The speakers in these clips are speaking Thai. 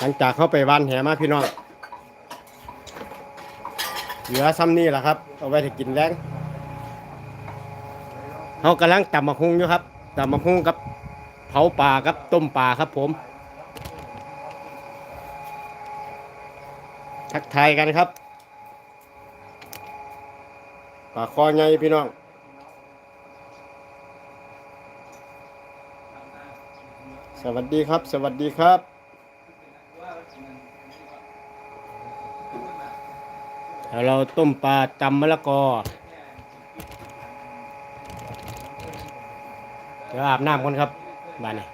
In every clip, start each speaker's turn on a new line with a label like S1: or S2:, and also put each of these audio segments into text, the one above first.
S1: หลังจากเข้าไปวานแหมาพี่น้อง เหลือซ้ำนี่แหละครับ เอาไว้ให้กินแรงเขากำลังตำมะฮุงอยู่ครับตำมะฮุงกับเผาปลากับต้มปลาครับ ผม ทักทายกันครับปลาคอไงพี่น้องสวัสดีครับ สวัสดีครับ เดี๋ยวเราต้มปลาจำมะละกอ เดี๋ยวอาบน้ำก่อนครับบ้านนี้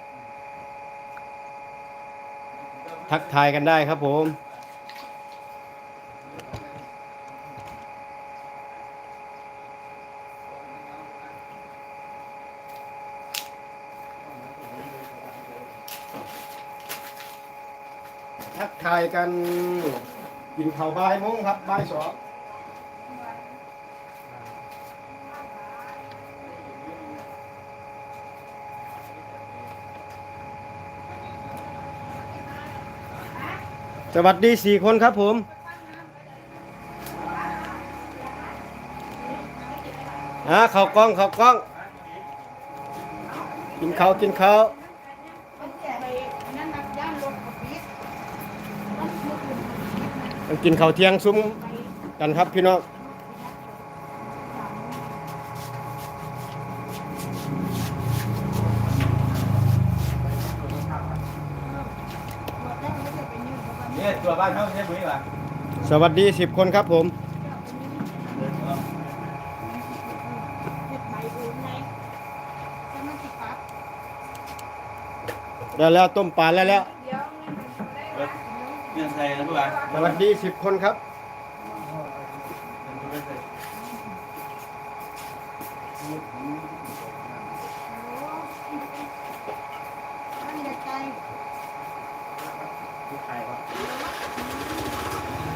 S1: ทักทายกันได้ครับผม ทักทายกัน กินข้าวบ่ายโมงครับบ่ายสองสวัสดีสี่คนครับผม อ่าข้าวกล้องข้าวกล้อง กินข้าวกินข้าว
S2: มันแก่ไปนั่นนักย่านรถกับปี๊ดมันคือคุณ
S1: ต้องกินข้าวเที่ยงซุ้มกันครับพี่น้อง
S3: เนี่ยตัวบ้านเขาใช่ไหมวะ
S1: สวัสดีสิบคนครับผม
S2: เห็ดใบอื่นไงจะมาติดปั๊บ
S1: แล้วแล้วต้มปลาแล้วแล้ว
S2: เดี๋ยวเงินมันได้ละ
S3: เงินใส่แล้วะ
S1: สวัสดีสิบคนครับ
S2: มันเด็กใจ
S3: ไข่วะ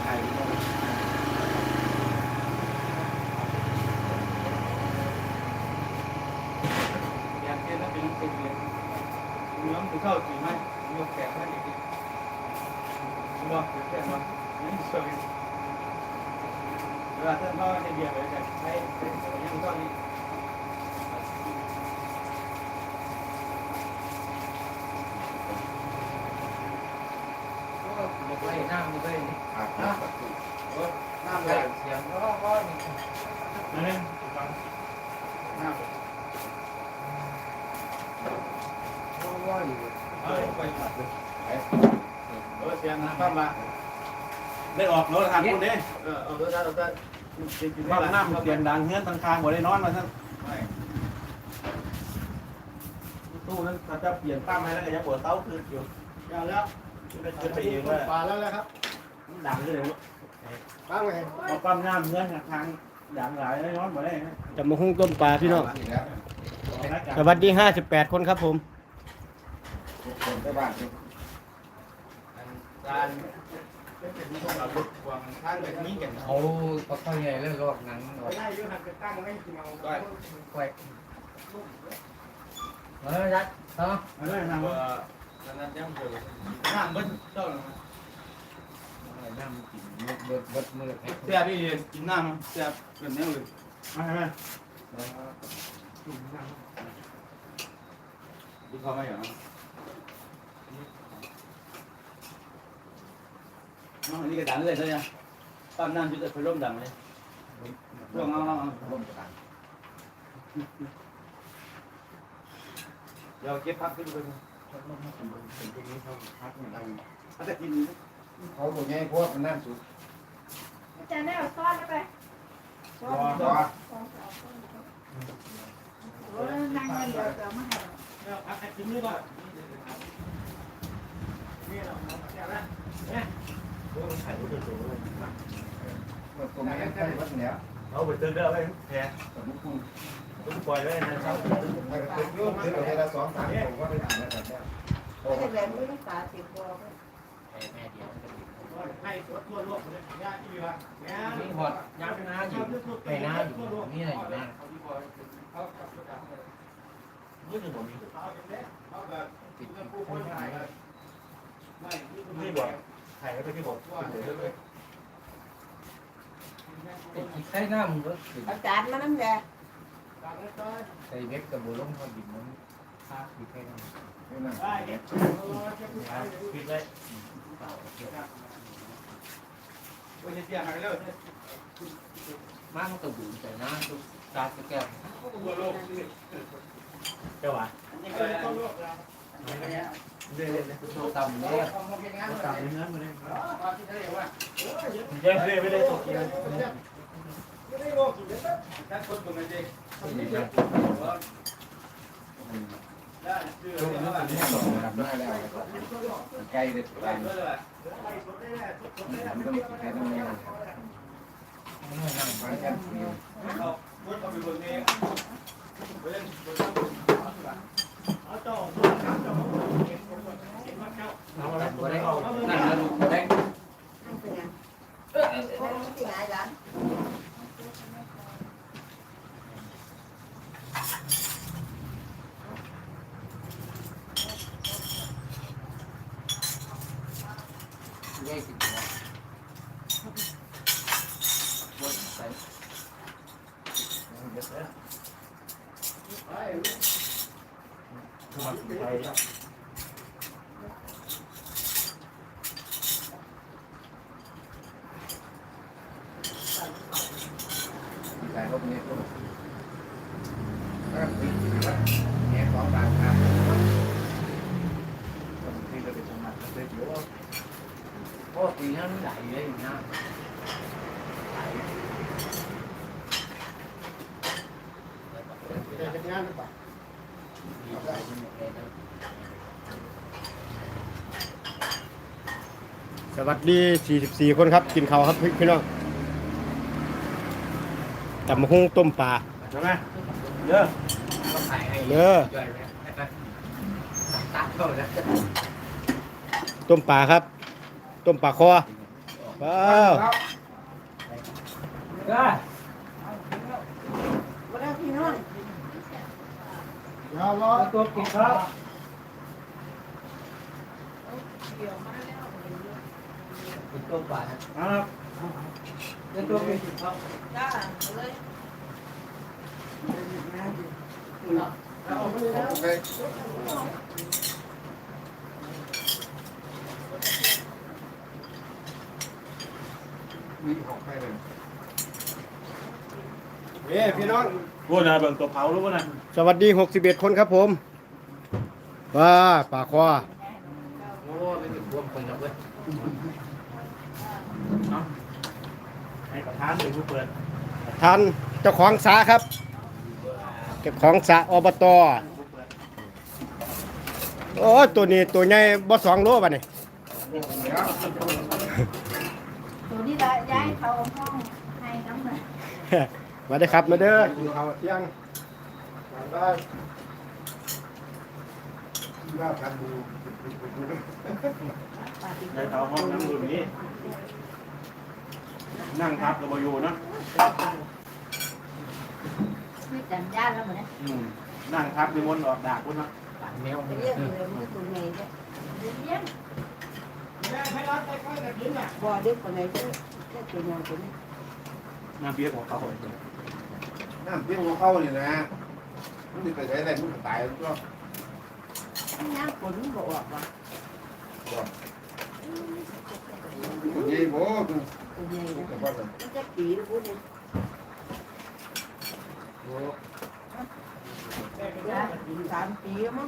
S3: ไข่ อยากเห็นแล้วเป็นเป็นเลยเนื้อมันเข้าจีไหมยกแขนมาอีก ทีบอกยกแขนมานี่สวยเวลาท่านพ่อในเบียร์เลยจะใช้เป็นยังก็นี่
S4: ไปนั่งไปนี่
S3: น้ำเลย
S4: เสียงร้องร้องนี่
S3: นั่นเองน้ำ
S4: ร้องร้องอยู่
S3: เออไปขัดเลยเออเสียงนะป้ามาได้ออกรถทางคนนี้เออเอารถทางเอาได้บ้านน้ำเสียงดังเฮือนตังคางบ่ได้นอนมาท่านตู้นั้นเขาจะเปลี่ยนตั้มให้แล้วก็ยังปวดเต้าคืนอยู่
S1: อย่าแล้ว
S3: จะขึ้นไปเอง
S1: ต้
S3: ว่าม
S1: ปลาแล้วแล้วครับ
S3: ดังเลย
S1: ตั้งไว้
S3: เอาปั๊มน้ำเฮือนทางดังหลายได้นอนบ่ได้
S1: จะมาหุ้งต้มปลาพี่น้องสวัสดีห้าสิบแปดคนครับผม
S4: คนไปบ้าน
S3: การเป็นพวกเราลุกวางแบบนี้กัน
S4: เขาเขาเข้าใหญ่แล้วก็หนังออก
S1: ได้ยุหันไปตั้งไม่กินเอา
S4: แกวกเออยัดเนาะ
S3: เอาเลยนะว่านั้นยังเจอน้ำมันเจ้า
S4: น้ำกินเบิดเบิดมือให้
S3: เสียพี่กินน้ำเสียเป็นยังเลยมาไหมดูเขาไม่เหรอน้องอันนี้ก็ดังเลยใช่ไหมปั๊มน้ำจุดไฟร่เลยร่มเอาเอา
S4: ร่มกัน
S3: เดี๋ยวเก็บพักขึ้นไปอาจจะกิน
S4: เขาบอกไงพวกมันน้ำสุก
S2: อาจารย์ได้เอาซอสแล้วไปซอส
S4: รอ
S2: ซอสโอ้ยนั่งเงินเดี๋ยวจะมาให้
S3: พักให้กินด้วย ก่อนนี่เราเอาละเนี่ย
S4: ตัวมันใกล้วัดเนี้ย
S3: เอาไปเติมเด้อไปแพ้
S4: สมมติคุณ
S3: ต้องปล่อยไว้นะครั
S4: ไปกับเป็นยุ่งซื้อกับเวลาสองสามผมก็ไปทำแล้วแบบเนี้ย
S2: เสร็จแล้วไม่ต้องตาติดตัวไป
S4: แม่เดียว
S3: ให้ตัวทั่วโลกเลยยาที่ว่าเนี่
S4: หอดยักษ์น้าอยู่ไปน้าอยู่นี่อะไรอยู่นะ
S3: นี่คือผม
S4: นี่
S3: บอก ถ่ายแล้วไปที่บอกว่าเดี๋ยวเลย
S4: ใช้น้ำมันก็
S2: เอาจารย์มาน้ำแดง
S4: ใส่เบ็ดกับบุลงพอดิบมันค่าคือแค่นั้น
S3: ได้เด็ดปิดเลยวันนี้เตี้ยหายแล้ว
S4: มากมันก็บุญแต่น้ำทุกตาจะแก้ว
S3: เจ้าวะ
S4: เรื่อยๆต่ำเนี่ยต่ำเนื้อมันเลย
S3: เย้ไม่ได้ตกกินถ้าคนตรงนั้นเจ๊ได้ชื่อ
S4: ช่วง
S3: แล้
S4: นี้
S3: ว
S4: มันไม่ส่งระดับได้แล้วใกล้เด็ดไปมันต้องใช้ต้องแน่นั่งฟังกันฟิว
S3: เอาพูดเอาไปบนนี้เล่นบนเอาต่อ
S4: ต่ำก็ได้นั่งแล้วดูก็ได้
S2: นั่งเป็นยังนั่งที่ไหนหลาน
S4: ได้สิบหัวบนใส่ ใส่รถนี้ก็ถ้าปีแง่สองบาทครับที่เราไปสมัครเสร็จแล้วเพราะปีนั้นใหญ่เลยนะ
S1: สวัสดี 44 คนครับ กินข้าวครับพี่พี่น้องตำมะฮุ่งต้มปลา
S3: ใช่ไหมเยอะ
S4: ก็ขายให้
S1: เด้อ
S4: ย่อยเลยตัดเข้าแล้ว
S1: ต้มปลาครับ ต้มปลาคอว้าว
S4: ก็
S2: มาแล้วพี่น้อง
S4: ตัวกินครับ เป็นตัวบาท
S3: ครับ
S4: เป็นตัวกินครับ
S2: จ้าเลย
S4: มีหกไปเลย
S1: เอ้พี่น้อง
S3: กูนะเบิ่งตัวเผารู้ป่ะนะ
S1: สวัสดี 61 คนครับผมว้าปลาคอ
S4: โอ้ไม่ถึงรวมคนแล้วเว้ย
S3: ให้ประธานเลยผู้เปิด
S1: ท่านเจ้าของสาครับเจ้าของสาอบต
S3: ผู้เปิด
S1: โอ้ตัวนี้ตัวใหญ่บ่สองโลป่ะนี่
S2: ตัวนี้ละย้ายเขาห้องให้น้ำหนัก
S1: มาได้อครับมาเด้อกินข้าวเที่ยงได้
S3: ในเตาห้องน้ำดื่มนี้ นั่งทับกับบอยู่นะ
S2: ไม่จำญาติแล้วเหมือนกัน
S3: อืมนั่งทับมีมนต์ออกดากพุ่นนะ
S4: ปั่นแมว
S2: ไป
S4: ไม่
S2: เรี
S4: เรี
S2: ย
S4: ย
S2: ก
S4: ก
S2: เลยมันตัวใหญ่เนี่ยเลี้ยง
S3: ให้ร้านใกล้ๆกับกินอะ
S2: บ่เด็กคนไหนก็เรียกตัวใหญ่ตัวนี้
S3: น้ำเบียร์ของเขา
S5: น้ำเพี้ยงของเขาเนี่ยนะมันจะไปใช้อะไรมันก็ตายแล้วก็
S2: น้ำฝนบ่ออกว่ะ
S5: ยัยโบ้ดู
S2: ตัวใหญ่
S5: ดู
S2: นะ
S5: แต่ว่าแบบ
S2: มันจะปีแล้วพูดเลยสามปีมั้ง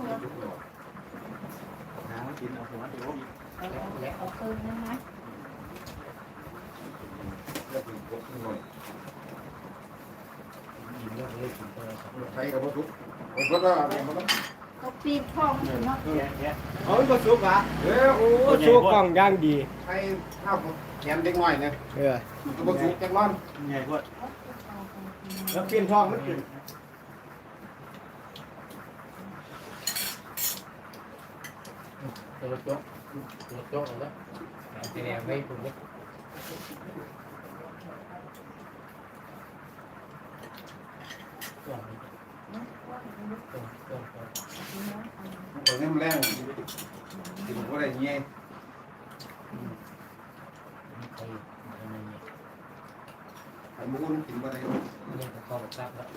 S2: เนาะ
S3: น้ำกินเอาหัวเดี๋ยว
S2: เอาเอาคืนได้ไหม
S5: จะถึงกดหน่อย
S4: กินแล้วเลยกินตัว
S5: ใช้กับวัตถุมันก็ว่ามันต้อง
S2: เขาปีนท้องมันเนาะ
S3: แย่แย่
S1: เอาบ่สุกอะ
S5: เออโอ้
S1: โอ้สุกกล้องย่างดี
S5: ใช้ข้าวแขนเด็กน้อยเนี่ย
S1: เออ
S5: มันก็วัตถุจังร้อน
S3: ใหญ่กว่า
S1: แล้วเปลี่ยนทองมันขึ้น
S4: ตัวโจ๊กตัวโจ๊กแล้วแต่แนวไม่ถูกเลย
S5: ตรง คนนี้มันแรงถึงก็ได้เงี้ยขันมุ้งกินมาได้
S4: เรื่องขอกับ
S2: ทราบแล้ว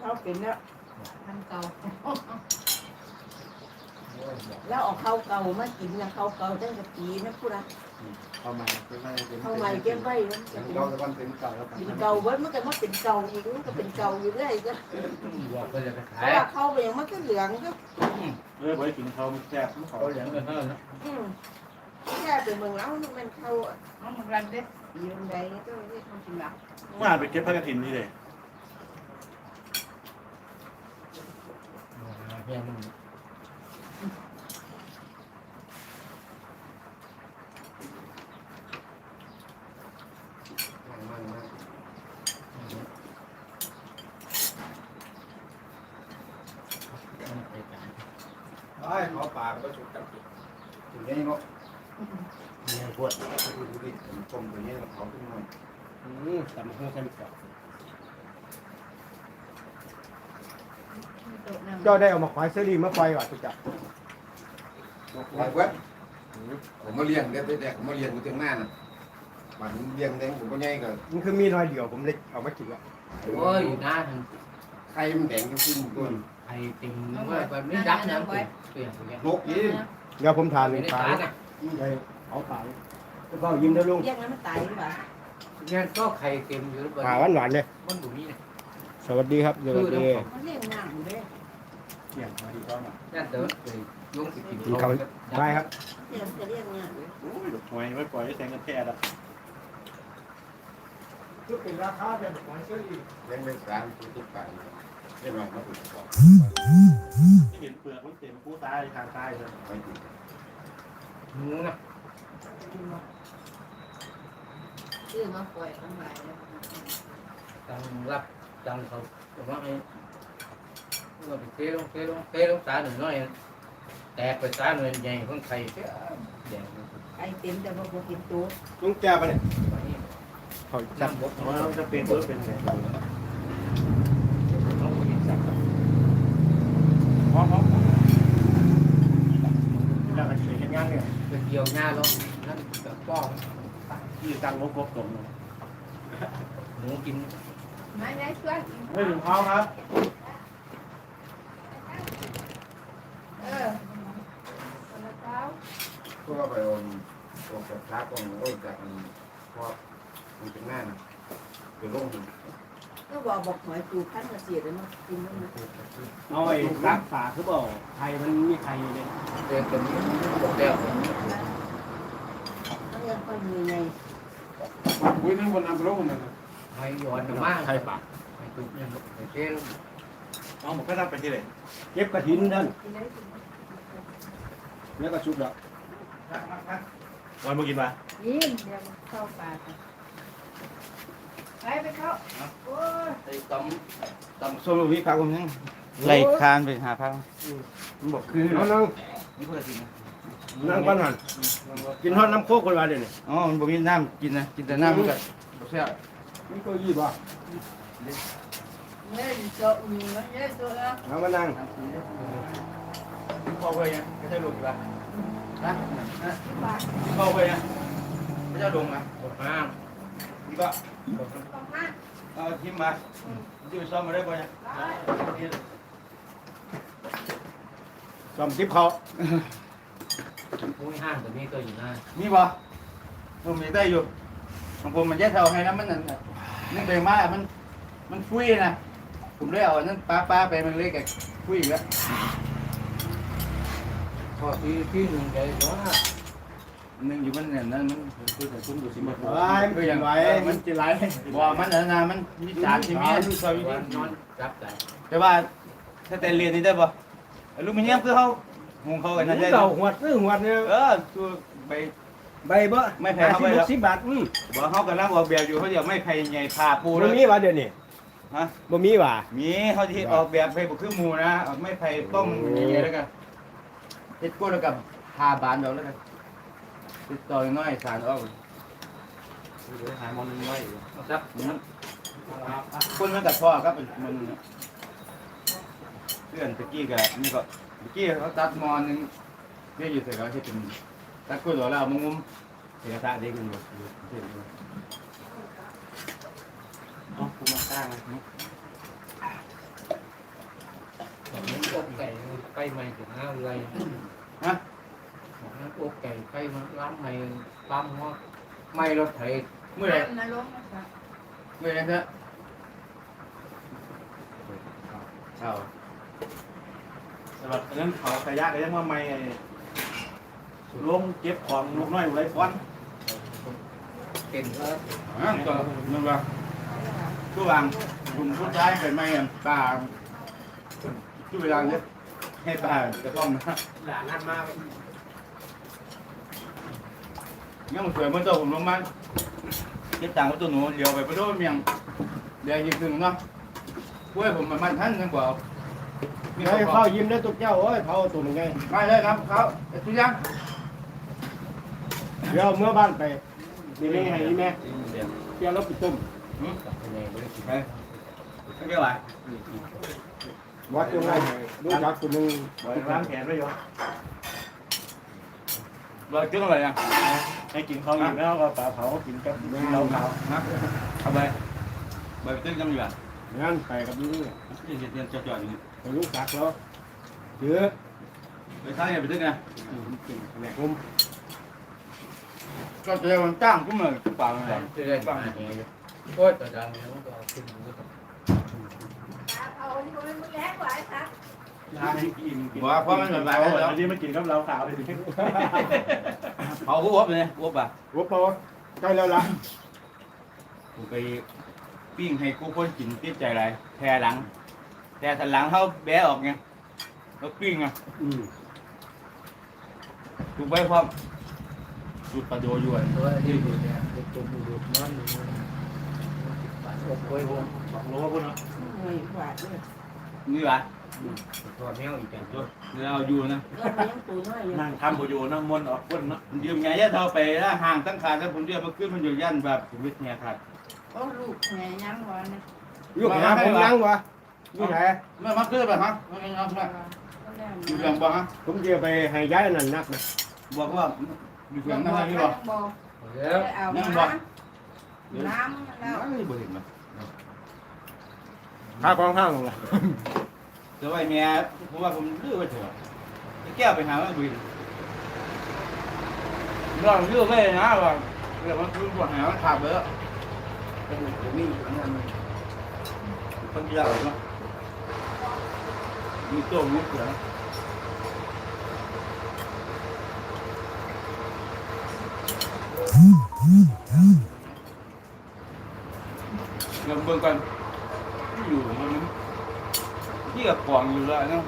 S2: เราเป็นแล้วทำเก่า แล้วเอาข้าวเก่ามากินนะข้าวเก่าตั้งแต่ปีนะพูดนะ
S5: เข้ามาเป็นไงเป็น
S2: ข้าวใหม่เก็บไว้มัน
S5: เป็
S2: จะ
S5: น
S2: เป็น
S5: เก่าแต่วันเป็นเก่าแล้ว
S2: กินเก่าไว้มันก็มาเป็นเก่าอีกมันก็เป็นเก่าอยู่เรื่อยก็
S4: บอกก็จะไป
S2: เพ
S4: ขาย
S2: ราะว่าข้าวไปยังมันก็เหลืองก็
S3: เออบ่ได้กินเขามันแซ่บมันขอ
S4: เขาเหลืองเงินเท่านั้น
S2: อืมแค่เป็นเมืองแล้วมันเป็นข้าวน้องมันรันเด็ดยืนใดก็เรียกมันกินหลัก
S3: มาไปเก็บผักกระถินนี่เลย
S4: เพียงมัน
S5: มันมาก
S4: ไปกัน
S5: ไอ้เขาปากก็ชุดจับ ถึงนี้เนาะ
S4: เนี่ยปวด
S5: ดูดิผมชมตัวนี้เขาขึ้นมา
S1: อืมตำบักหุ่งใส่มะกอก
S2: โต๊ะนั่ง
S1: เจ้าได้เอามาขวายเสรีมาปล่อยว่ะทุกจัก
S5: ไว้เว้ยผมมาเลี้ยงเด็กเด็กผมมาเลี้ยงกูเต็มหน้าน่ะมันเลี้ยงเด็กผมก็ง่ายกับ
S1: มันคือมีน้อยเดียวผมเลยเอามากินละ
S4: โอ้ยหน้าทาง
S5: ไข่มันแดงขึ้นตัว
S4: ไอ้ติ่มว่าแบบไม่ดับน้ำเปลี่ยนเปลี่ยนไป
S5: นกยิน
S1: เดี๋ยวผมทาน
S4: ไม่
S1: เลย
S4: ได้
S1: ปลา
S4: ตาน่ะ
S1: ได้เอาปลาก็ยิ้มได้ลุง
S2: เรียกนั้นมันตายหรือเปล่า
S4: เนี่ยก็ไข่เต็มอยู่แล้ว
S1: ปลาหวานหวานๆเลย
S4: มันบุมีนะ
S1: สวัสดีครับสวัสดี
S2: มันเรียกงามอยู่เลย
S3: เกี่ยงมาดีกว่ามา
S4: นั่นเดินไปลุงสิกิน
S1: กินข้าวได้ครับ
S2: เรียกจะเรียกงามอยู่
S3: โอ้ยดอกไม้ไว้ปล่อยให้แสงกันแท้ละ
S1: คือเป็นราคาแบบขวายเสรี
S5: เลี้ยงเป็นสารทุกๆปาก เรียบร้อยมาถูกต้อง
S3: ที่เห็นเปลือกมันเต็มผู้ตายทางใต้เลย
S4: หมูนะ
S2: ชื่อมาปล่อยทั้งหลายแล้ว
S4: ตังรับตังเขาแต่ว่าไอ้เราไปเทลงเทลงเทลงตาหนึ่งน้อยแตกไปตาหน่อยใหญ่คนไข่แดง
S2: ไอ้เต็มแต่ว่าบ่กินตัว
S1: ลุงแก้ไปเนี่ยเขาจับ
S4: น้ำบก
S3: เพราะเราจะเป็นเพื่อเป็นไง
S4: เขาไปกินสัก
S3: พร้อมพร้อมแล้วก็เห็นงาน เนี่ย
S4: ไปเกี่ยวหน้าลงนั่นกับป้อง
S3: ที่ตั้งงบกบตรง
S4: หมูกิน
S2: ไม่ได้ช่วย
S3: ไม่ถึงเท้าครับ
S2: เออคนละเท้า
S5: ก็ไปเอาออกจากทักองโอ้จากพอมันเป็นหน้านะเป็นร่ม
S2: ก็บอกบอกหอยปูขั้นมาเสียเลยมันกินแล้วมัน
S1: เอาไอ้รักษาคือเปล่าไทยมันมีไทยเลย
S4: เดินกันบอกแล้ว
S2: ต้องยังค่อยมีไง
S5: อุ้ยนั่นบนน้ำร่มมัน
S4: ให้ย้อนมาก
S1: ไทยปาก
S4: ให้ตุ้มเนี่ยเทลง
S3: เอาหมดก็รับไปที่ไหน
S1: เก็บกระถินนั่น
S2: กินได้กิน
S1: แล้วก็ชุบแล้ว
S3: วันมากินปะ
S2: ยินเดี๋ยวเข้าปา ไปไปเข้าโอ้ย
S4: ไอ้ตำตำ
S1: โซโลวิครับผมยัง
S6: ไล่คานไปหาพัง
S1: มันบอกคือน้องนั่ง
S4: นี่เพื่อสินะ
S1: นั่งปั้นหันกินทอดน้ำโคกคนละเดี๋ยวนี้
S6: อ๋อมันบ่มีน้ำกินนะกินแต่น้ำมันก็บ่แซ่บ
S1: นี่ก็ยี่บ่
S2: เนี่ยโตมีมันเยอะตัวแล้ว
S1: เอามานั่ง
S3: พ่อไปยังไม่ใช่ลูกปะ
S4: นะนะ
S2: ปาก
S3: พ่อไปยัง
S4: ไม่จะลงอะกดน้
S3: นี่ก็
S2: ต้องห้า
S3: เอาทิม มาดูซ้อมมาได้ปะยัง
S1: ซ้อมทิพเขาำ
S4: ผู้ห้างตัวนี้ก็อยู่หน้า
S6: มีบ่ผมยังได้อยู่ของผมมันแยกเท่าให้น้ำมันนั่นน่ะนี่ไปมามันมันฟุ้ยนะผมเลยเอาอันนั้นป้าป้าไปมันเลยกับฟุ้ยอีกแล้ว
S4: พอที่ที่หนึ่งใจว่า
S6: อันห นึงอยู่มันเนี่ยนั่นมันคือแต่คุณดูสิมัน
S1: ไว้มันยังไว้
S6: มันจะไหลบ่มันอันนั้นมันมีสารที่มี
S4: วันนอนรับใจ
S6: แต่ว่าถ้าแต่เรียนนี่ได้บ่อลูมิเนียมคือเขาหุงเขากันนั่นได้
S1: เก่าหัวดซื้อหัวดเนี่ย
S6: เออตัวไป
S1: ใบเบ้อ
S6: ไม่แพงเข้าไปแล้ว
S1: สิบบาทอืม
S6: บ่เขากำลังออกแบบอยู่เขาเดี๋ยวไม่ไผ่ใหญ่ผ่าปูเล
S1: บ่
S6: ย
S1: มีว่ะเดี๋ยวนี้
S6: ฮะ
S1: บ่มีว่ะ
S6: มีเขาที่ออกแบบไปบุคือหมูนะเอาไม่ไผ่ต้มอย่างเงี้ยแล้วกันเฮ็ดกุ้งแล้วกับทาบานดอกแล้วกัน ติดต่อน้อยสารออก
S3: หายมองไว้
S6: ครับมันคนมันกับพ่อครับมันเพื่อนตะกี้กับนี่ก็ตะกี้เขาตัดมอนึงเรียกอยู่แต่ก็ให้เป็นตัดกล้วยหล่อแล้วเอามางุ้ม
S1: เอกสารเด็กกันอยู่เห็นอยู่
S6: เอาคุณมาสร้างนะ
S4: บอกนั้นอกไก่ไก่ใหม่ถึงห้าไร
S6: ฮะ
S4: บอกนั้นอกไก่ไก่มาล้ำใหม่ปั๊มว่าไม่รถไถ
S6: เมื่อไหร
S2: นรกนะคะ
S6: เมื่อไหรเถอะเอา
S3: สำหรับอันนั้นเขาขยะก็ยังว่าไม่ลงเก็บของลูกน้อยไว้ฟัน
S4: เป็นก็
S6: อะก็นั่นว่าทุกอย่างกลุ่มผู้ชายเป็นไม่อะป่าทุกเวลาเนี่ยให้ป่ากระท่อมนะ
S1: หลานนั่นมาก
S6: งั้นมันสวยมันตัวผมลงมาเก็บตังค์กับตัวหนูเดี๋ยวไปไปโดนเมียงเดี๋ยวยิงถึงเนาะกล้วยผมมันมันท่านกันกว่ามี
S1: เฮ้ย
S6: เขา
S1: เข้ายิ้มได้ตุกเจ้าโอ้ยเผาตุ่มไง
S6: ไม่เลยครับเขาไอ้ทุกอย่าง
S1: เดี๋ยวเมื่อบ้านไปนี่แม่ให้นี่แม่เตรียมรถไปต้ม
S4: กับในบริษัท
S6: ไปไม่เกี่ยวอะไร
S1: วัดยังไงดูจักคนหนึง
S3: บริร้านแขนไว้อยู่
S6: เราจึงอะไรอะ
S3: ให้กินข้าวอิ่มแล้วก็ปลาเผากินกับเราขาว
S6: นะเอาไปไปตึ้งจังอยู่อะ
S1: งั้นไปกับลุงเนี่ย
S6: นี่เรียนจอดๆอยู่
S1: ไปลุงสักแล้วเจือ
S6: ไปท้ายเนี่ยไปตึ้งไง
S1: แม่กุม
S6: ก็เจอมันจ้างก็เหมือนป่าเลย
S4: จะได้ฟังโอ้ยแต่ดังแล้วก็ขึ้นก็ต้อง
S2: เอาอันนี้ก็ไม่แลกไว้ค่ะ
S3: ร้านให้กินกิน
S6: ว่าเพราะมันเหมือน
S3: เรา
S6: ป่าแล้ว
S3: อันนี้มากินกับเราขาวเลยที
S6: เขาก็วบเลยวบอะ
S1: รบปอใกล้แล้วล่ะ
S6: ผมไปปิ้งให้กูคนกินติดใจไรแพรหลัง แต่สันหลังเขาแบะออกไงแล้วปิ้งอะ
S1: อืม
S6: ถูกไว้พร้อมจุดประโยชน์อยู่อะ
S4: ตัวที่อยู่เนี่ยตัวบูรุษนั่นปันอกไว้วง
S3: บอกรู้ว่าพุ่นเนาะ
S2: เฮ้ยหวานเลย
S6: นี่หรอ
S4: ตัวแมวอีกอย่าง
S6: จุดเราอยู่นะ
S2: ก็เลี้ยงตัวน้อยอยู่
S3: นั่งทำบุอยู่นั่งมนต์ออกพุ่นเนาะ
S6: ยืมไงยัดเท่าไปแล้วห่างตั้งขาดแล้วผมเรียกมาขึ้นมันอยู่ยันแบบชีวิตเนี่ยครับ
S2: โอ้ลูกแม่ยังวะนะ
S1: อยู่หาผมยังวะอยู่ไหน
S6: ไม่มาขึ้นไปฮะไม่เอาไม่
S2: ก็แล้ว
S6: อยู่เรื่องบ่ฮะ
S1: ผมจะไปให้ย้ายอันนั่นนักนะ
S6: บอกว่าอยู่เรื่องนั่นนี่
S2: บ่
S6: บ่
S2: บ่
S4: แล้ว
S2: เอาน้ำน้ำแล้ว
S6: ไม่บ่เห็นมั้ย
S1: ค่ากองห้างลงละ
S6: แต่ว่าแม่ผมว่าผมลื้อไปเถอะแก้วไปหาว่าบุญลองลื้อไม่นะว่าเดี๋ยวมันคือปวดหามันขาดไปแล้วเป็นนี่อันนั้นคนเดียวเนาะมีตัวมุดเหรอเงินเบิ่งกันอยู่มัน ที่กับกองอยู่แล้วเนาะ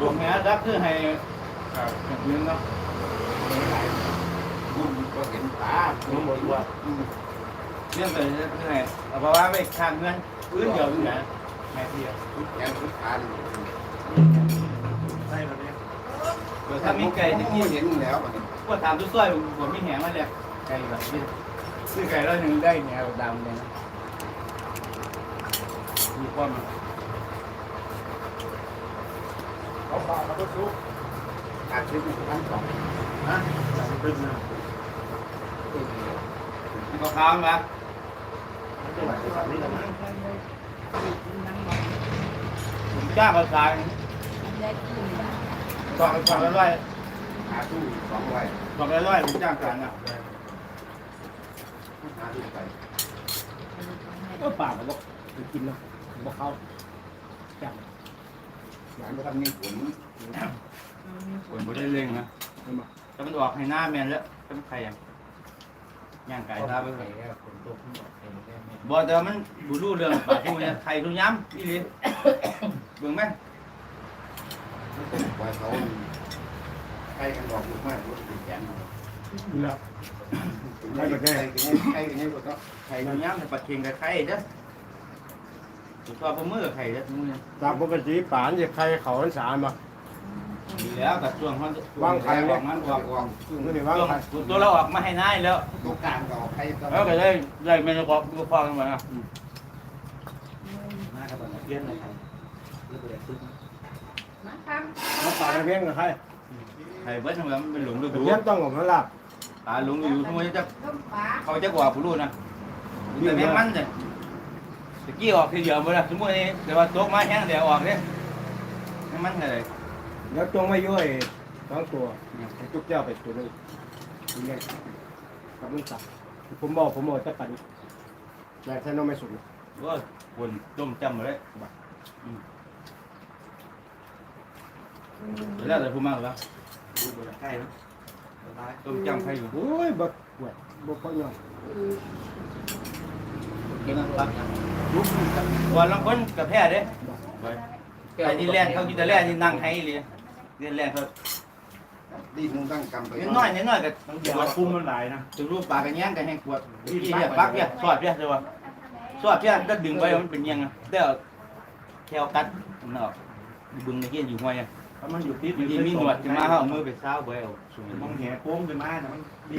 S6: ดวงแม่รักคือให้แบบนี้เนาะ
S5: บุญก็เห็นตา
S6: รู้หมดว่าเรื่องอะไรคือให้เอาเพราะว่าไปข้างเงินพื้นเดียวนี่แหละแม่ที่
S5: ทุกแขนทุกขา
S3: ใช่แบบนี้
S6: เดี๋ยวถ้ามีไก่ตะกี้
S5: เห็น แล้วมัน
S6: ก็ถามทุกซอยผมไม่แหงมาเลยไก่แบบนี้ซื้อไก่แล้วยังได้แนวดำเลยนะมีความ
S1: เขาปากเขาก็ซุก
S5: อาชีพทั้งสอง
S6: นะ
S3: จากขึ้นนะ
S6: มันก็ค้างนะ
S3: จังหวัดที่สามนี่กันนะ
S6: ผมจ้างเขาขาย
S2: ได้กิน
S6: สองสองร้อย
S5: หาตู้สองไว้
S6: สองร้อยผมจ้างขายอะ
S5: หาตู้ไป
S1: ก็ปากเขาบอกไปกินเนาะบอกเขาจับ
S5: หลังก็ทำนี่ผล
S6: ผมไม่ได้เล่งนะแต่มันออกให้หน้าแมนแล้วเป็นใครยังย่างไก่ตาไป
S4: ไก่แล้วคนตัวขึ้นบอกเป็นแค่แม่
S6: บอกแต่ว่ามันบูรู้เรื่องปากทูเนี่ยไข่ทุย้ำนี่เลยเบิ่งไหม
S5: ปล่อยเขา ใครกันบอกลูกมากรถติดแขน
S1: แล้ว
S5: ใครกันแน่ใครกันแน่ก็ต้อง
S6: ไข่ทุย้ำในปัดเคียงกับไข่เด้อตัวพมือกับไข่เด้อมือ
S1: ตามปกติป่านจะใครเขาอันสามอะ
S6: ดีแล้วกับช่วงเขา
S1: วางไข่
S6: ออกมันออก
S5: วาง
S1: ซึ่งนี่ว่างไข่
S6: ตัวเราออกมาให้นายแล้ว
S5: ตัวกลางก็เอาไข่
S6: แล้วก็ได้ได้เมนูกรอบลูกฟองมาอะมากับเพี้ยนเลยครับเรื่องอะไรซึ่ง
S2: มาท
S1: มาปลาเพียงกับใคร
S6: ไอ้เบิ้ลทำไมมันเป็นหลุมดูดู
S1: เพียงต้องออกมาลาบ
S6: ตาหลุมอยู่ทำไมจะำ
S2: ต้มปลา
S6: เขาจะกว่าผู้รู้นะแต่แม่มันเนี่ยตะกี้ออกทีเดียวหมดละสมมตินี่แต่ว่าตกมาแห้งเดี๋ยวออกเนี่ยแม่มันอะไร
S1: แล้วจงไม่ย่อยสองตัวให้ทุกเจ้าไปตัวนึงนี่ไงกับมึงสับผมบอกผมบอกจะปั่นแต่ถ้าน้องไม่สุด
S6: ว่าคนต้มจำมาเลยแล้วแต่ผู้มากแล้วดู บนใกล้นะต้มจำใครอยู่
S1: โอ้ยบักปวดบักพ่อย่อย
S6: กินนะครับวันละคนกับแพ้เด้ไอ้ที่แรกเขากินแต่แรกที่นั่งให้เลยเรียนแรกเขา
S5: ดีนึงตั้งกำไป
S6: เน้อยน้อยกับ
S1: ปวดคุ้มมันหลายนะ
S6: ถึงรูปปลากันแย่งกันแห้งปวดพี่เรียกปักเรียกสอดเรียกใช่ป่ะสอดเรียกก็ดึงไปมันเป็นยังไงเดี๋ยวแควกัดมันออกบึงในเกี้ยอยู่ห้วยอะ
S1: ถ้ามันอยู่ติด
S6: บางทีมีหนวดขึ้นมาเขาเอามือไปซ้าเอาสวย
S1: มองแหโค้งขึ้นมานะมันดี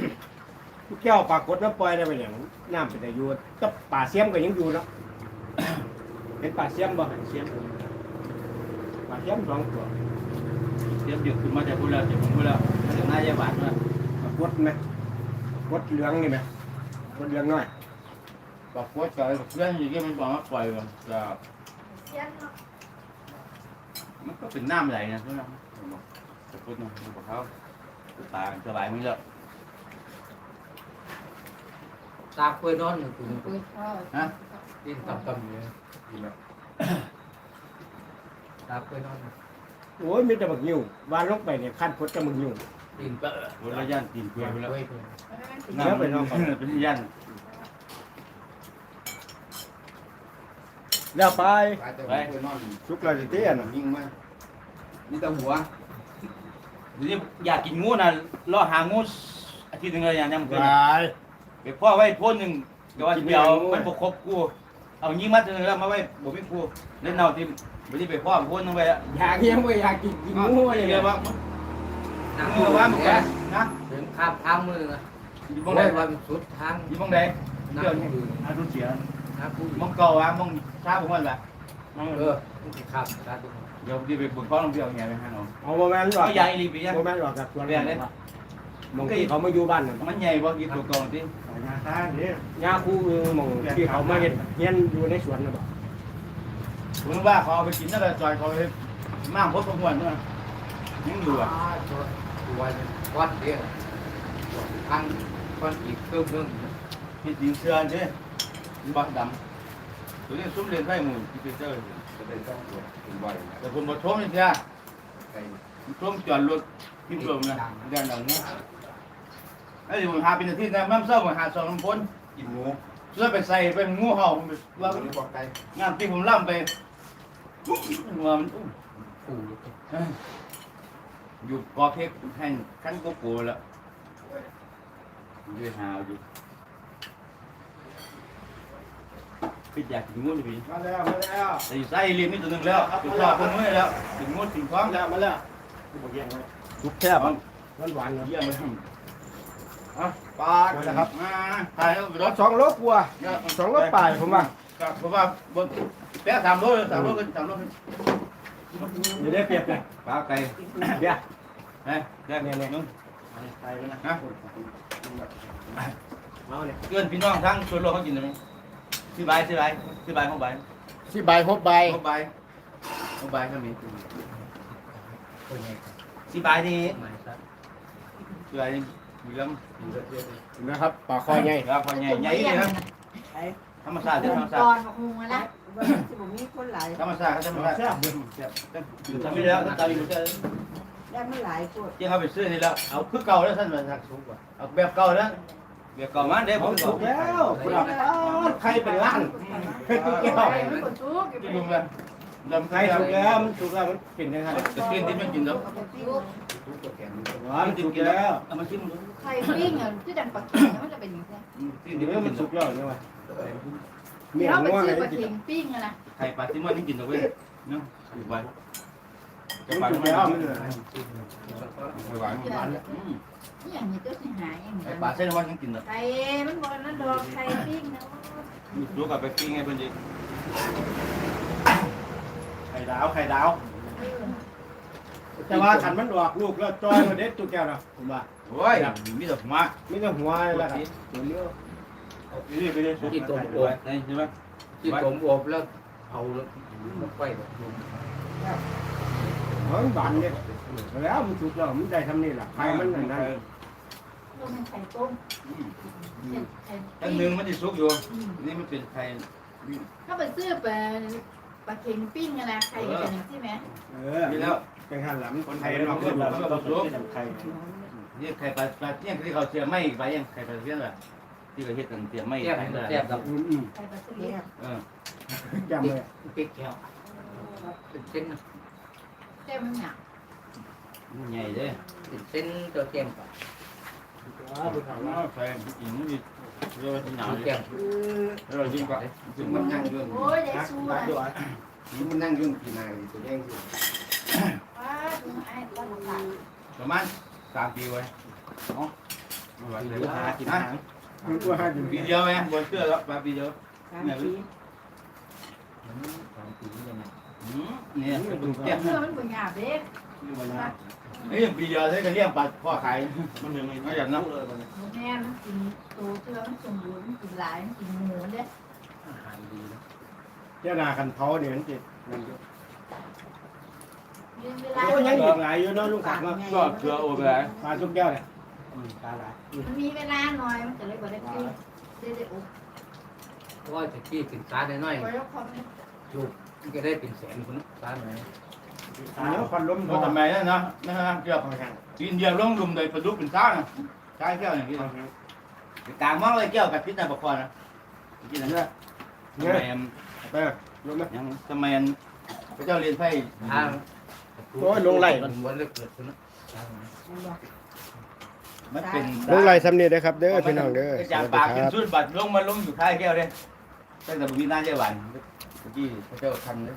S1: ทุกแก้วปลากดน้ำปล่อยได้ไปอย่างน้ำเป็นแต่อยู่กับป่าเสียมก็ยังอยู่เนาะเห็นป่าเสียมบ่เสียมป่าเสียมสองตัว
S6: เทียบเดือดขึ้นมาจากพูดแล้วจากผมพูดแล้วมาจากหน้าเยาบาทมา
S1: ปลากดไหมปรากดเหลืองนี่ไหมปรากดเหลืองน้อย
S6: บอกว่าใจเพื่อนอย่างนี้ยมันบอกว่าปล่อยมันจะ มันก็เป็นน้ำไหลนะใช่ไหมจะพูดนะบอกเขาตาสบายมั้งเยอะ
S4: ตาเพื่อนนอนอยู่คุณ
S2: ปืนทอด
S6: ฮะ
S4: ดินตำตำอยู่ตาเพื่อนนอน
S1: โอ้ยมีแต่บักยิ้ววานลงไปเนี่ยขั้นพดจะบักยิ้ว
S4: ดินเปอะ
S6: วันละยันกินเพื่อนไปแล้ว
S4: ด้วย
S6: น้ำเป็นเป็นยัน
S1: แล้วไป
S5: ไปไปนอน
S1: ชุกเราจะเตี้ยนะ
S5: ยิงมานี่ตะหัว
S6: ทีนี้อยากกินงูนะล่อหางูอาทิตย์หนึงเลยอย่างนี้มัน
S1: ไป
S6: เป็นไปพ่อไว้พ่นหนึ่งแต่ว่าเดียวมันบกครบกูเอายิงมาตัวนึงแล้วมาไว้บ่มีกูเล่นเอาทีมบ่ได้ไปพ่อพ่นลงไปอะ
S1: อยากเลี้ยงไปอยากกินกินงูเลย
S6: เรียกว่า
S4: นั่ง
S6: มือว่ามันกันนะ
S4: ถึงข้ามทางมือนะ
S6: อยู่
S4: ม
S6: ม
S4: อ
S6: องงใด
S4: ว่าสุดทาง
S6: อยู่มองใด
S4: นั่
S6: เดี๋ยว
S4: ง
S6: นี้
S4: อยู่
S1: อาทุเสีย
S4: นะผู้
S6: มองเก่าอะมอง ช้าผมว่าแบบ
S4: เออข้ามตาตุ
S6: เดี๋ยวดีไปบุญข้อลงเบี้ยวไงไปหาน้อง
S1: เอาโมแมนหรอ
S6: เอาใหญ่ลีไปยัง
S1: โมแมนหรอกครับส่วนเรียนเลยมองที่เขามาอยู่บ้านน่ะ
S6: มันใหญ่บ่กี่ตัวกองที่
S1: ยาตาเนี่ยยาคู่มองที่เขามาเห็นเฮียนอยู่ในสวนนะบ่
S6: ผมว่าเขาเอาไปกินนั่นแหละจอยเขาไปมั่งพดประมวลด้วยยังอยู่อะ
S4: ตัวตัวก้อนเดียวทางก้อนอีกเครื่องนึง
S6: พี่ดินเสือใช่บักดำ ตัวนี้ซุ้มเรียนไฟหมูที่เป็นเจ้า
S5: จะเป็นต้องตัวเป็นบ่อย
S6: แต่ผมบ่ชมนี่จ้า
S5: ไก่
S6: ชมจอดรถที่ลมนะเดินหลังนี้ไอ้ที่ผมหาเป็นอาทิตย์นะแม่เศร้าผมหาสองลำพ้น
S5: กินหมู
S6: เสื้อไปใส่เป็นงูเห่าว่า
S5: ตัวนี้บอกไก่
S6: งานที่ผมล่ำไปหัวมันอุ้ม
S4: ปู่
S6: อยู่กอเพกแห่งขั้นโกโก้แล้วอยู่หาอยู่ พี่อยากกินงูพี่
S1: มาแล้วมาแล้ว
S6: แต่อยู่ใส่เรียนนี่ตัวหนึงแล้วอยู่ชอบคนนู้นแล้วถึงงูถึงท้อง
S1: มาแล้วมาแล้วบอกยังไง
S6: ทุกแคบ
S1: หวานหวาน
S6: เยี่ยมเลย
S1: ปลานะครับ
S6: มาถ่ายรถ
S1: สองโลกว่าสองโลปลายผมว่า
S6: ครับเพราะว่าบนแปะสามโลเลยสามโลขึ้นสามโลขึ้น
S1: อย่าได้เปรียบเลย
S6: ปลาไก่
S1: เดี๋ยว
S6: เฮ้ยเด็กเนี่ยนุ่ง
S1: ไปไปนะ
S6: ฮะ
S1: เอาเนี่ย
S6: เพื่อนพี่น้องทั้งชวนโลกเขากินไหม ซื้อใบซื้อใบซื้อใบเขาใบ
S1: สิใบหกใบ
S6: เขาใบเขาใบเขามี
S4: คนใหญ่
S6: ซื้อใบนี่
S4: หมายสัก
S6: ซื้อใบนี่มีเรื่อง
S1: นะครับปลาคอใหญ่
S6: แล้วพอใหญ่ใหญ่เลยครับ
S2: ไอ้
S6: ธรรมชาติเด้อธรรมชา
S2: ก่อ
S6: ติ
S2: นของมึงนะสิผมมีคนหลาย
S6: ธรรมชาติเขาธรรมชาติอยู่ทำไม่แล้วตามอยู่เจ้า
S2: ได้ไม่หลายคน
S6: เจ้าเขาไปซื้อนี่แล้วเอาคือเก่าแล้วท่านมาสักสูงกว่าเอาแบบเก่าแล้ว แบบเก่ามาเด้ผ
S1: ผม
S6: ม
S1: ถูกแล้วคุณเอาใครเป็นล้านใครถูกแล้ว
S2: คนทุกข์
S6: ที่ลุงเลยลำ
S1: ใคร
S6: ไส้
S1: ถูกแล้วมันถูกแล้วมันเป็นยังไง
S6: แต่กินที่มันกินแล้ว
S5: ทุกตัวแกน
S1: มันถูกแล้ว
S6: เอามาชิมดู
S2: ใครปิ้งอะที่ดันปักกิ่งมันจะเป็นอย่างนี้
S6: ที่
S1: เดี๋
S6: เดี๋
S1: ย
S6: ยวว
S1: มั
S6: มันน
S1: สุ
S6: สุ
S1: ก
S6: ก
S1: แล้วเนี่ยว่ะ
S2: ที่เราไปซื้อปลาเค็งปิ้งอะนะ
S6: ไข่ปลาซิมอนนี่กินตัวเว้ยเนาะอยู่ไป จะ
S1: มัน
S6: ปลา
S1: จุก
S6: ไม่
S1: แล้ว
S6: เอา
S1: มันเหนื่อย
S5: หวาน
S2: เดี๋ยวนี่อย่างนี้ก็สิหายอย่าง
S6: ไอ้
S2: นี้
S6: ปลาเส้นมันยังกินเลย
S2: ไข่มันบ่นั่นดอกไข่ปิ้งนะ
S6: รู้กับไปปิ้งไงเพื่อนจี
S1: ไข่ดาวไข่ดาว แต่ว่าขันมันออกลูกแล้วจอยมาเด็ดตัวแก้วนะผมว่า
S6: โอ้ยมีแต่มา
S1: ไม่ต้องหัวแล้วครับตัวเลี้ยว
S6: นี่ไปเลย
S4: ที่ตรง
S6: โอ
S4: โอบ
S6: นี่ใช่ไหม
S4: ที่ตรงโอบแล้วเอาแล้วไฟแบบ
S1: เฮ้ยบานเนี่ยแล้วมันสุกแล้วมันได้ทำนี่แหละไข่มันนั่นนั่น
S2: ลงไข่ต้มไข่
S6: ตั้งหนึ่งมันจะสุกอยู่ นี่มันเป็นไข่
S2: ถ้าไปซื้อปลาปลาเค็มปิ้งอะไรไข่เป็นอย่างที่ไหม
S1: เออ
S6: มีแล้ว
S1: เป็นขันหลังคนไทยเราก็แบบเราสุกไข่
S6: นี่ไข่ปลาปลาเนี่ยที่เขาเสียไม่ไปยังไข่ปลาเสียนแหละที่เขาเฮ็ดกันเสียไม่
S4: แซ่บ
S6: ไปเลย
S4: แบกับ
S2: ไข่ปลาเสลิด
S6: เออ
S1: จำเลย
S4: พริกแก้วเป็นเส้น
S2: เต็มหนัก
S6: ใหญ่เลย
S4: เป็นเส้นตัวเค็ม
S6: ใส่อินนี่เรียกว่าที่หนาว
S4: ตัว
S6: เลย
S4: เค็ม
S6: เราจริงกว่า
S5: ถึงมันนั่งยื่น
S2: โอ้ยได้สู้
S1: ตั
S2: อะ
S1: ดด้วย
S5: ถึงมันนั่งยื่นกินอะไรตัวแดงสิ
S2: ว้าดูไอ้ต้นหลัง
S6: ประมาณสามปีไว้เนาะ
S1: หากินหางมันตัวหากิน
S6: ปีเดียวไหมบนเสื้อแล้วปลาปีเดียว
S4: สามปียังไง
S6: เนี่ยเป็นแก้ม
S2: เพื่อมันบ่หยาบเด็ก
S6: นี่ปีเดียวใช้กันเลี้ยงปลาพ่อขายมันยังไงไม่อย่างนั้น
S2: แม่มันกินโตเชื่อมันสมบูรณ์มันกินหลายมันกินหมูเด้
S4: อาหารดีนะ
S1: เจ้านาคันเผาเนี่ยมันจิตมัน
S2: เรียนเวลา
S1: โอ้ยังอีกหลายอยู่เนาะลูกขักเนาะ
S6: ก็เกลือโอ้ไปเลย
S1: ปลาสุกแก้วเนี่ยปลาหลาย
S2: มันมีเวลาหน่อยมันจะเลยบ่ได้กินได้ได้อุบ
S4: เพราะว่าตะกี้ถึงซาหน่อย
S2: ไว้แล้วความ
S4: ๆจุก มันก็ได้เป็นแสนคนซาหน่อย
S1: เนื้อพันล้ม
S6: ก็ทำไมนั่นนะนะฮะเกี่ยวกินเดียวลงลุมเลยปลาดุกเป็นซ่าใช่แก้วอย่างนี้กลางมองเลยแก้วกับพิษในบกคอนะกินอะไรทำไม
S1: เออล้มไหม
S6: ยังทำไมพระเจ้าเรียนไพ่
S4: ทาง
S1: โอ้ยลงไหล
S4: มันวนเลือกเกิดคนนะ
S6: มันเป็น
S1: ลงไหลสำเนียได้ครับเด้อพี่น้องเด้อส
S6: จาก
S1: วัสดี
S6: ปาก
S1: ค
S6: ขึ้น
S1: รับ
S6: สุดบัดลงมาลงอยู่ท้ายแก้วเลยตั้งแต่บุญนาเจ้าหวัน เมื่อกี้พระเจ้าทันเลย